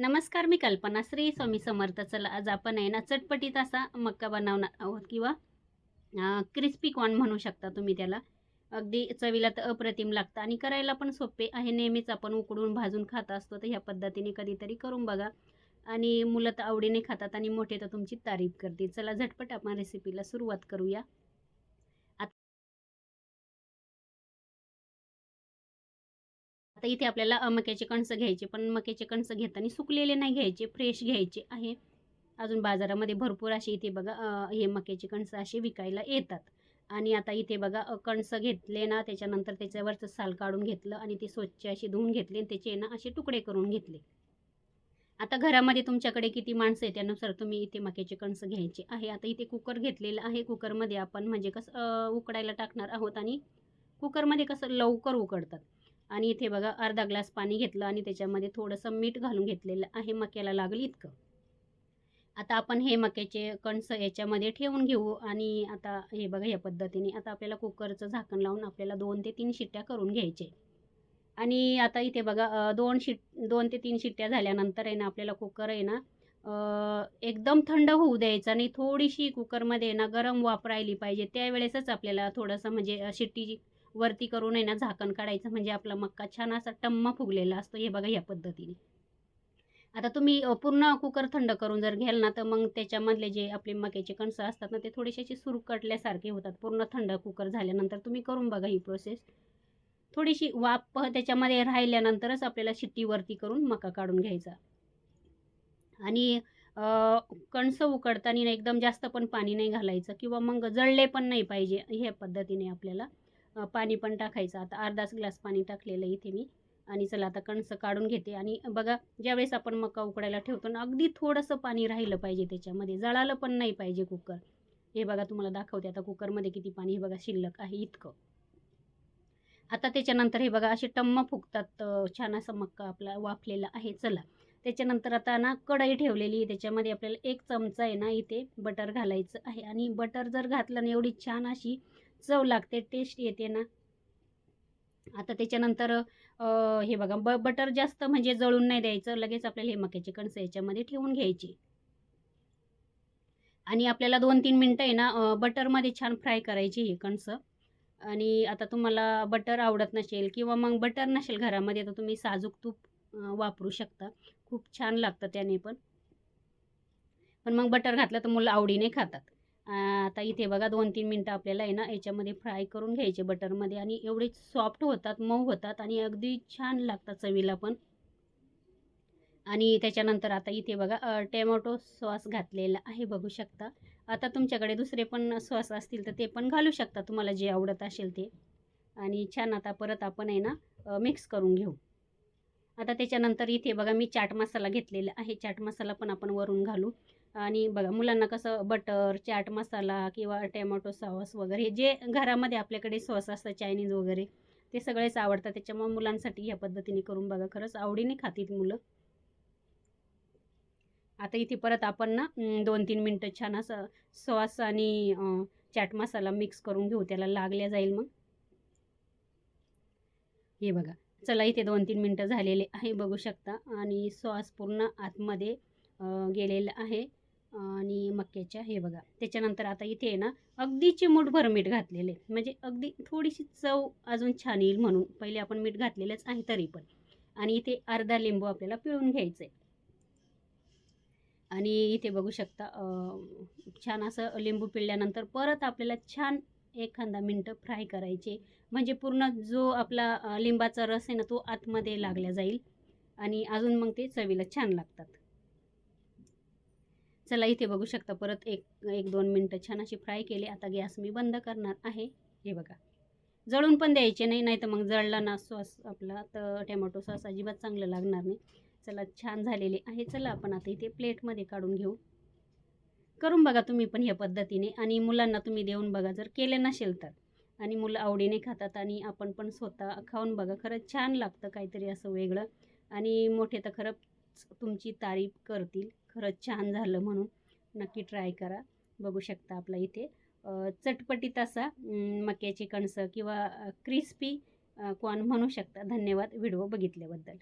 नमस्कार मी कल्पना श्री स्वामी समर्थ. चला आज आपण आहे ना चटपटीत असा मक्का बनवणार आहोत किंवा क्रिस्पी कॉर्न म्हणू शकता तुम्ही त्याला. अगदी चवीला तर अप्रतिम लागतं आणि करायला पण सोपे आहे. नेहमीच आपण उकडून भाजून खात असतो तर ह्या पद्धतीने कधीतरी करून बघा. आणि मुलं तर आवडीने खातात आणि मोठे तर तुमची तारीफ करतील. चला झटपट आपण रेसिपीला सुरुवात करूया. आता इथे आपल्याला मक्याचे कणसं घ्यायचे पण मक्याचे कणसं घेताना सुकलेले नाही घ्यायचे फ्रेश घ्यायचे आहे. अजून बाजारामध्ये भरपूर असे इथे बघा हे मक्याचे कणसं असे विकायला येतात. आणि आता इथे बघा कणसं घेतले ना त्याच्यानंतर त्याच्यावरचं साल काढून घेतलं आणि ते स्वच्छ असे धुवून घेतले आणि त्याचे ना असे तुकडे करून घेतले. आता घरामध्ये तुमच्याकडे किती माणसं आहे त्यानुसार तुम्ही इथे मक्याचे कणसं घ्यायचे आहे. आता इथे कुकर घेतलेलं आहे. कुकरमध्ये आपण म्हणजे कसं उकडायला टाकणार आहोत आणि कुकरमध्ये कसं लवकर उकडतात. आणि इथे बघा अर्धा ग्लास पाणी घेतलं आणि त्याच्यामध्ये थोडंसं मीठ घालून घेतलेलं आहे मक्याला लागलं इतकं. आता आपण हे मक्याचे कणसं याच्यामध्ये ठेवून घेऊ आणि आता हे बघा या पद्धतीने आता आपल्याला कुकरचं झाकण लावून आपल्याला दोन ते तीन शिट्ट्या करून घ्यायचे. आणि आता इथे बघा दोन शिट दोन ते तीन शिट्ट्या झाल्यानंतर आहे ना आपल्याला कुकर आहे ना एकदम थंड होऊ द्यायचा आणि थोडीशी कुकरमध्ये ना गरम वाफ राहिली पाहिजे. त्यावेळेसच आपल्याला थोडंसं म्हणजे शिट्टी वरती करून आहे ना झाकण काढायचं म्हणजे आपला मक्का छान असा टम्मा फुगलेला असतो हे बघा या पद्धतीने. आता तुम्ही पूर्ण कुकर थंड करून जर घ्याल ना तर मग त्याच्यामधले जे आपले मक्याचे कणसं असतात ना ते थोडेसे असे सुरकटल्यासारखे होतात पूर्ण थंड कुकर झाल्यानंतर तुम्ही करून बघा ही प्रोसेस थोडीशी वाफ त्याच्यामध्ये राहिल्यानंतरच आपल्याला शिट्टीवरती करून मका काढून घ्यायचा. आणि कणसं उकडताना एकदम जास्त पण पाणी नाही घालायचं किंवा मग जळले पण नाही पाहिजे ह्या पद्धतीने आपल्याला पाणी पण टाकायचं. आता अर्धाच ग्लास पाणी टाकलेलं इथे मी. आणि चला आता कणसं काढून घेते. आणि बघा ज्यावेळेस आपण मका उकडायला ठेवतो ना अगदी थोडंसं पाणी राहिलं पाहिजे त्याच्यामध्ये. जळालं पण नाही पाहिजे कुकर. हे बघा तुम्हाला दाखवते आता कुकरमध्ये किती पाणी हे बघा शिल्लक आहे इतकं. आता त्याच्यानंतर हे बघा असे टम्म फुगतात. छान असं मक्का आपला वाफलेला आहे. चला. त्याच्यानंतर आता ना कढई ठेवलेली आहे. त्याच्यामध्ये आपल्याला एक चमचा आहे ना इथे बटर घालायचं आहे. आणि बटर जर घातलं ना एवढी छान अशी चव लागते टेस्ट येते ना. आता त्याच्यानंतर हे बघा ब बटर जास्त म्हणजे जळून नाही द्यायचं लगेच आपल्याला हे मक्याचे कणसं याच्यामध्ये ठेवून घ्यायची. आणि आपल्याला दोन तीन मिनटं आहे ना बटरमध्ये छान फ्राय करायची ही कणसं. आणि आता तुम्हाला बटर आवडत नसेल किंवा मग बटर नसेल घरामध्ये तर तुम्ही साजूक तूप वापरू शकता. खूप छान लागतं त्याने पण. पण मग बटर घातलं तर मुलं आवडीने खातात. आता इथे बघा दोन तीन मिनटं आपल्याला आहे ना याच्यामध्ये फ्राय करून घ्यायचे बटरमध्ये आणि एवढे सॉफ्ट होतात मऊ होतात आणि अगदी छान लागतात चवीला पण. आणि त्याच्यानंतर आता इथे बघा टेमॅटो टॅमॅटो सॉस घातलेला आहे बघू शकता. आता तुमच्याकडे दुसरे पण सॉस असतील तर ते पण घालू शकता तुम्हाला जे आवडत असेल ते. आणि छान आता परत आपण आहे ना मिक्स करून घेऊ. आता त्याच्यानंतर इथे बघा मी चाट मसाला घेतलेला आहे चाट मसाला पण आपण वरून घालू. आणि बघा मुलांना कसं बटर चाट मसाला किंवा टॅमॅटो सॉस वगैरे जे घरामध्ये आपल्याकडे सॉस असतं चायनीज वगैरे ते सगळेच आवडतात. त्याच्यामुळे मुलांसाठी ह्या पद्धतीने करून बघा खरंच आवडीने खातील मुलं. आता इथे परत आपण ना दोन तीन मिनटं छान असं सॉस आणि चाट मसाला मिक्स करून घेऊ. त्याला लागल्या जाईल मग. हे बघा चला इथे दोन तीन मिनटं झालेले आहे बघू शकता. आणि सॉस पूर्ण आतमध्ये गेलेलं आहे. आणि मक्याच्या हे बघा. त्याच्यानंतर आता इथे आहे ना अगदी चिमूटभर मीठ घातलेले. म्हणजे अगदी थोडीशी चव अजून छान येईल म्हणून. पहिले आपण मीठ घातलेलंच आहे तरी पण. आणि इथे अर्धा लिंबू आपल्याला पिळून घ्यायचं आहे आणि इथे बघू शकता छान असं लिंबू पिळल्यानंतर परत आपल्याला छान एखादा मिनटं फ्राय करायचे. म्हणजे पूर्ण जो आपला लिंबाचा रस आहे ना तो आतमध्ये लागला जाईल. आणि अजून मग ते चवीला छान लागतात. चला इथे बघू शकता परत एक एक दोन मिनटं छान अशी फ्राय केले. आता गॅस मी बंद करणार आहे. हे बघा. जळून पण द्यायचे नाही नाही तर मग जळला ना सॉस आपला तर टॅमॅटो सॉस अजिबात चांगलं लागणार नाही. चला छान झालेले आहे. चला आपण आता इथे प्लेटमध्ये काढून घेऊ. करून बघा तुम्ही पण ह्या पद्धतीने. आणि मुलांना तुम्ही देऊन बघा जर केले नसेल तर. आणि मुलं आवडीने खातात आणि आपण पण स्वतः खाऊन बघा. खरंच छान लागतं काहीतरी असं वेगळं. आणि मोठे तर खरं तुमची तारीफ करतील. खरंच छान झालं म्हणून नक्की ट्राय करा. बघू शकता आपला इथे चटपटीत असा मक्याची कणसं किंवा क्रिस्पी कॉर्न म्हणू शकता. धन्यवाद व्हिडिओ बघितल्याबद्दल.